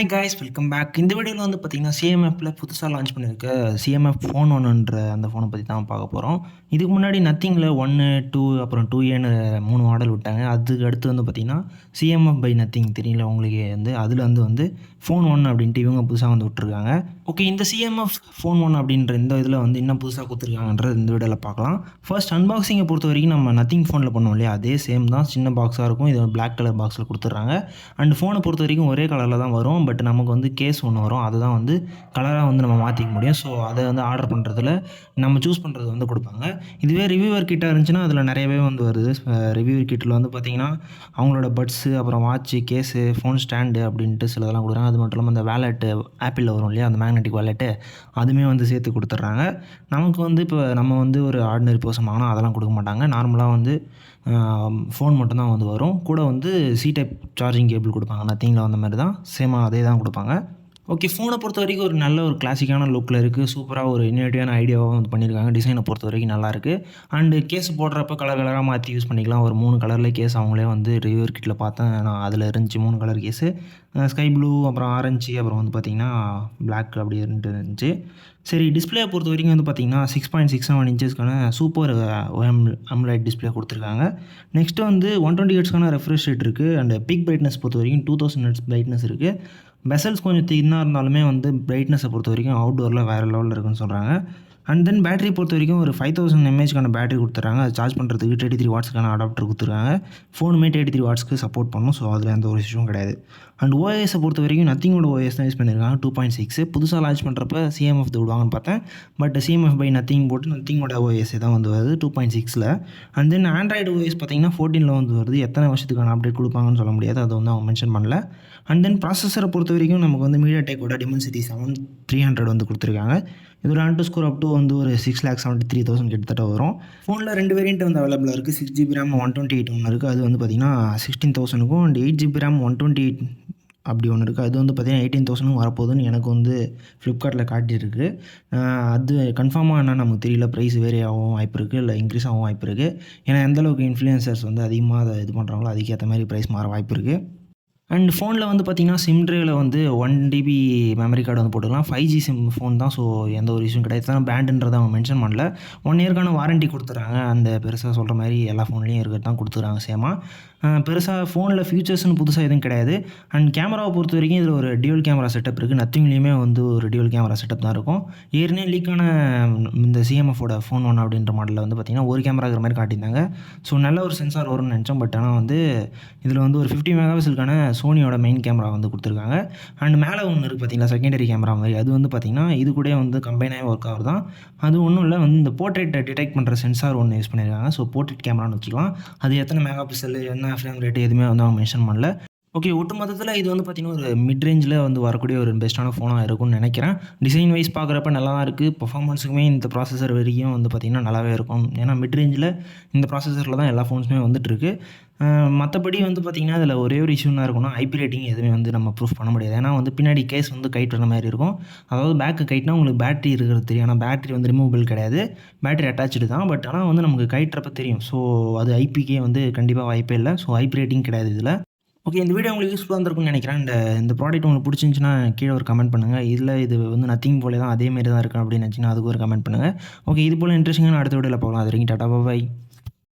Hi guys welcome back இந்த வீடியோவில் வந்து பார்த்தீங்கன்னா சிஎம்எஃப்பில் புதுசாக லான்ச் பண்ணியிருக்க சிஎம்எஃப் ஃபோன் ஒன்றுன்ற அந்த ஃபோனை பற்றி தான் பார்க்க போகிறோம் இதுக்கு முன்னாடி நத்திங்கில் ஒன்று டூ அப்புறம் டூ ஏன்னு மூணு மாடல் விட்டாங்க. அதுக்கு அடுத்து வந்து பார்த்திங்கன்னா சிஎம்எஃப் பை நத்திங் தெரியல உங்களுக்கு வந்து. அதில் வந்து வந்து ஃபோன் ஒன் அப்படின்ட்டு இவங்க புதுசாக வந்து விட்ருக்காங்க ஓகே இந்த சிஎம்எஃப் ஃபோன் ஒன் அப்படின்ற இந்த இதில் வந்து இன்னும் புதுசாக கொடுத்துருக்காங்கன்றது இந்த வீடியோவில் பார்க்கலாம். ஃபர்ஸ்ட் அன்பாக்சிங்கை பொறுத்த வரைக்கும் நம்ம நத்திங் ஃபோனில் பண்ணோம் இல்லையா? அதே சேம் தான். சின்ன பாக்ஸாக இருக்கும். இது பிளாக் கலர் பாக்ஸில் கொடுத்துட்றாங்க. அண்ட் ஃபோனை பொறுத்த வரைக்கும் ஒரே கலரில் தான் வரும். பட் நமக்கு வந்து கேஸ் ஒன்று வரும். அதுதான் வந்து கலராக வந்து நம்ம மாற்றிக்க முடியும். ஸோ அதை வந்து ஆர்டர் பண்ணுறதுல நம்ம சூஸ் பண்ணுறது வந்து கொடுப்பாங்க. இதுவே ரிவ்யூவர் கிட்டாக இருந்துச்சுன்னா அதில் நிறையவே வந்து வருது. ரிவ்யூவர் கிட்டில் வந்து பார்த்திங்கன்னா அவங்களோட பட்ஸு அப்புறம் வாட்ச்சு கேஸு ஃபோன் ஸ்டாண்டு அப்படின்ட்டு சிலதெல்லாம் கொடுக்குறாங்க. அது மட்டும் இல்லாமல் அந்த வேலெட்டு ஆப்பிளில் வரும் இல்லையா? அந்த மேக்னெட்டிக் வேலெட்டு அதுவுமே வந்து சேர்த்து கொடுத்துட்றாங்க. நமக்கு வந்து இப்போ நம்ம வந்து ஒரு ஆர்டினரி பர்சன் வாங்கினா அதெல்லாம் கொடுக்க மாட்டாங்க. நார்மலாக வந்து ஃபோன் மட்டும்தான் வந்து வரும். கூட வந்து சி டைப் சார்ஜிங் கேபிள் கொடுப்பாங்க நத்திங்கில் வந்த மாதிரி தான் சேமாக அதே தான் கொடுப்பாங்க. ஓகே ஃபோனை பொறுத்த வரைக்கும் ஒரு நல்ல ஒரு கிளாசிக்கான லுக்கில் இருக்குது சூப்பராக ஒரு இன்னோவேட்டிவான ஐடியாவாக வந்து பண்ணியிருக்காங்க. டிசைனை பொறுத்த வரைக்கும் நல்லாயிருக்கு அண்டு கேஸ் போடுறப்ப கலர் கலராக மாற்றி யூஸ் பண்ணிக்கலாம். ஒரு மூணு கலரில் கேஸ் அவங்களே வந்து ரிவ்யூர் கிட்டில் பார்த்தேன் நான் அதில் இருந்துச்சு மூணு கலர் கேஸு ஸ்கை ப்ளூ அப்புறம் ஆரஞ்சு அப்புறம் வந்து பார்த்திங்கன்னா பிளாக் அப்படி இருந்துச்சு. சரி டிஸ்பிளே பொறுத்த வரைக்கும் வந்து பார்த்திங்கன்னா சிக்ஸ் பாயிண்ட் சிக்ஸ் செவன் இன்ச்சஸ்க்கான சூப்பர் ஒஎம் அம்லைட் டிஸ்பிளே கொடுத்துருக்காங்க. நெக்ஸ்ட்டு வந்து ஒன் டுவெண்ட்டி ஹெட்ஸ்க்கான ரெஃப்ரெஷ் ரேட் இருக்குது அண்ட் பிக் பிரைட்னஸ் பொறுத்த வரைக்கும் டூ தௌசண்ட் ஹெட்ஸ் பிரைட்னஸ் இருக்குது பெசல்ஸ் கொஞ்சம் தின்னாக இருந்தாலுமே வந்து பிரைட்னஸை பொறுத்த வரைக்கும் அவுட்டோரில் வேறு லெவலில் இருக்குன்னு சொல்கிறாங்க அண்ட் தென் பேட்டரி பொறுத்த வரைக்கும் ஒரு ஃபைவ் தௌசண்ட் எம்ஏஹெச்க்கான பேட்டரி கொடுத்துறாங்க. அது சார்ஜ் பண்ணுறதுக்கு தேர்ட்டி த்ரீ வாட்ஸ்க்கான அடாப்டர் கொடுத்துருக்காங்க ஃபோனுமே தேர்ட்டி த்ரீ வாட்ஸ்க்கு சப்போர்ட் பண்ணும். ஸோ அதில் எந்த ஒரு இஷ்யூவும் கிடையாது. அண்ட் ஓஎஸை பொறுத்த வரைக்கும் நத்திங்கோட ஓஎஸ் தான் யூஸ் பண்ணியிருக்காங்க டூ பாயிண்ட் சிக்ஸ் புதுசாக லான்ச் பண்ணுறப்ப சிஎம்எஃப் விடுவாங்கன்னு பார்த்தேன். பட் சிஎம்எஃப் பை நத்திங் போட்டு நத்திங்கோட ஓஎஸ் தான் வந்து வருது டூ பாயிண்ட் சிக்ஸில் அண்ட் தென் ஆண்ட்ராய்டு ஓஎஸ் பார்த்தீங்கன்னா ஃபோர்டீனில் வந்து வருது. எத்தனை வருஷத்துக்கான அப்டேட் கொடுப்பாங்கன்னு சொல்ல முடியாது. அதை வந்து அவங்க மென்ஷன் பண்ணல. அண்ட் தென் ப்ராசஸரை பொறுத்த வரைக்கும் நமக்கு வந்து மீடியா டேக்கோட டிமென்சிட்டி செவன் த்ரீ ஹண்ட்ரட் வந்து கொடுத்துருக்காங்க. இது ஒரு ஆன்டோ ஸ்கோர் அப் டு வந்து ஒரு six lakh seventy three thousand கிட்டத்தட்ட வரும். ஃபோனில் ரெண்டு வேரியண்ட் வந்து அவைலபிளாக இருக்குது six GB RAM one twenty eight ஒன்று இருக்குது அது வந்து பார்த்திங்கன்னா sixteen தௌசண்ட்க்கும் and eight GB RAM one twenty eight அப்படி ஒன்று இருக்குது அது வந்து பார்த்திங்கன்னா எயிட்டீன் தௌசண்ட் வரப்போகுதுன்னு எனக்கு வந்து ஃப்ளிப்கார்ட்டில் காட்டியிருக்கு. அது கன்ஃபார்மாக என்ன நமக்கு தெரியல. ப்ரைஸ் வேரி ஆகும் வாய்ப்பு இருக்குது இல்லை இன்க்ரீஸ் ஆகும் வாய்ப்பு இருக்குது ஏன்னா எந்தளவுக்கு இன்ஃப்ளூயன்சர்ஸ் வந்து அதிகமாக அதை இது பண்ணுறாங்களோ அதுக்கேற்ற மாதிரி ப்ரைஸ் மாற வாய்ப்பு இருக்குது அண்ட் ஃபோனில் வந்து பார்த்திங்கன்னா சிம் ட்ரேவில் வந்து ஒன் டிபி மெமரி கார்டு வந்து போட்டுக்கலாம். ஃபைவ் ஜி சிம் ஃபோன் தான். ஸோ எந்த ஒரு இஷ்யூம் கிடையாது. தான் பேண்டுன்றதை அவங்க மென்ஷன் பண்ணல. ஒன் இயர்க்கான வாரண்ட்டி கொடுத்துறாங்க அந்த பெருசாக சொல்கிற மாதிரி எல்லா ஃபோன்லேயும் இருக்கிறது தான் கொடுத்துறாங்க சேமாக பெருசாக ஃபோனில் ஃபியூச்சர்ஸ்னு புதுசாக எதுவும் கிடையாது. அண்ட் கேமராவை பொறுத்த வரைக்கும் இதில் ஒரு டியூல் கேமரா செட்டப் இருக்குது நத்திங்லேயுமே வந்து ஒரு டியூல் கேமரா செட்டப் தான் இருக்கும். ஏற்கனவே லீக்கான இந்த சிஎம்எஃபோட ஃபோன் ஒன் அப்படின்ற மாடலில் வந்து பார்த்திங்கன்னா ஒரு கேமரா இருக்கிற மாதிரி காட்டியிருந்தாங்க. ஸோ நல்ல ஒரு சென்சார் வரும்னு நினச்சோம். பட் ஆனால் வந்து இதில் வந்து ஒரு ஃபிஃப்டி மெகாபிக்சலுக்கான சோனியோட மெயின் கேமரா வந்து கொடுத்துருக்காங்க. அண்ட் மேலே ஒன்று இருக்குது பார்த்தீங்களா செகண்டரி கேமரா மாதிரி. அது வந்து பார்த்திங்கன்னா இது கூட வந்து கம்பைனாக ஒர்க் ஆகுது தான். அது ஒன்றும் இல்லை வந்து இந்த போர்ட்ரேட்டை டிடெக்ட் பண்ணுற சென்சார் ஒன்று யூஸ் பண்ணியிருக்காங்க ஸோ போர்ட்ரேட் கேமரான்னு வச்சுக்கலாம். அது எத்தனை மெகா பிக்சல் என்ன ஃப்ரேம் ரேட்டு எதுவுமே வந்து அவங்க மென்ஷன் பண்ணல. ஓகே ஒட்டு மொத்தத்தில் இது வந்து பார்த்திங்கன்னா ஒரு மிட் ரேஞ்சில் வந்து வரக்கூடிய ஒரு பெஸ்ட்டான ஃபோனாக இருக்கும்னு நினைக்கிறேன். டிசைன் வைஸ் பார்க்குறப்ப நல்லா தான் இருக்குது பர்ஃபார்மன்ஸுக்குமே இந்த ப்ராசஸர் வரைக்கும் வந்து பார்த்திங்கன்னா நல்லாவே இருக்கும். ஏன்னா மிட் ரேஞ்சில் இந்த ப்ராசஸரில் தான் எல்லா ஃபோன்ஸுமே வந்துட்டுருக்கு. மற்றபடி வந்து பார்த்திங்கன்னா அதில் ஒரே ஒரு இஷ்யூனா இருக்கும்னா ஐபி ரேட்டிங் எதுவுமே வந்து நம்ம ப்ரூஃப் பண்ண முடியாது. ஏன்னா வந்து பின்னாடி கேஸ் வந்து கைட் வர மாதிரி இருக்கும். அதாவது பேக்கு கைட்னா உங்களுக்கு பேட்டரி இருக்கிறது தெரியும். ஆனால் பேட்டரி வந்து ரிமூவபிள் கிடையாது. பேட்டரி அட்டாச்சு தான். பட் ஆனால் வந்து நமக்கு கைட்டுறப்ப தெரியும். ஸோ அது ஐபிக்கே வந்து கண்டிப்பாக வாய்ப்பே இல்லை. ஸோ ஐபி ரேட்டிங் கிடையாது இதில். ஓகே இந்த வீடியோ உங்களுக்கு யூஸ்ஃபுல்லாக இருந்திருக்கும்னு நினைக்கிறேன். இந்த இந்த ப்ராடக்ட் உங்களுக்கு பிடிச்சிருந்துச்சுன்னா கீழே ஒரு கமெண்ட் பண்ணுங்கள் இதில் இது வந்து நத்திங் போல தான் அதே மாதிரி தான் இருக்கும் அப்படின்னு நினச்சிங்கன்னா அதுக்கு ஒரு கமெண்ட் பண்ணுங்கள் ஓகே இது போல் இன்ட்ரெஸ்டிங்கான அடுத்த வீடியோவில் போகலாம் அது வரைக்கும் டாட்டா பாய்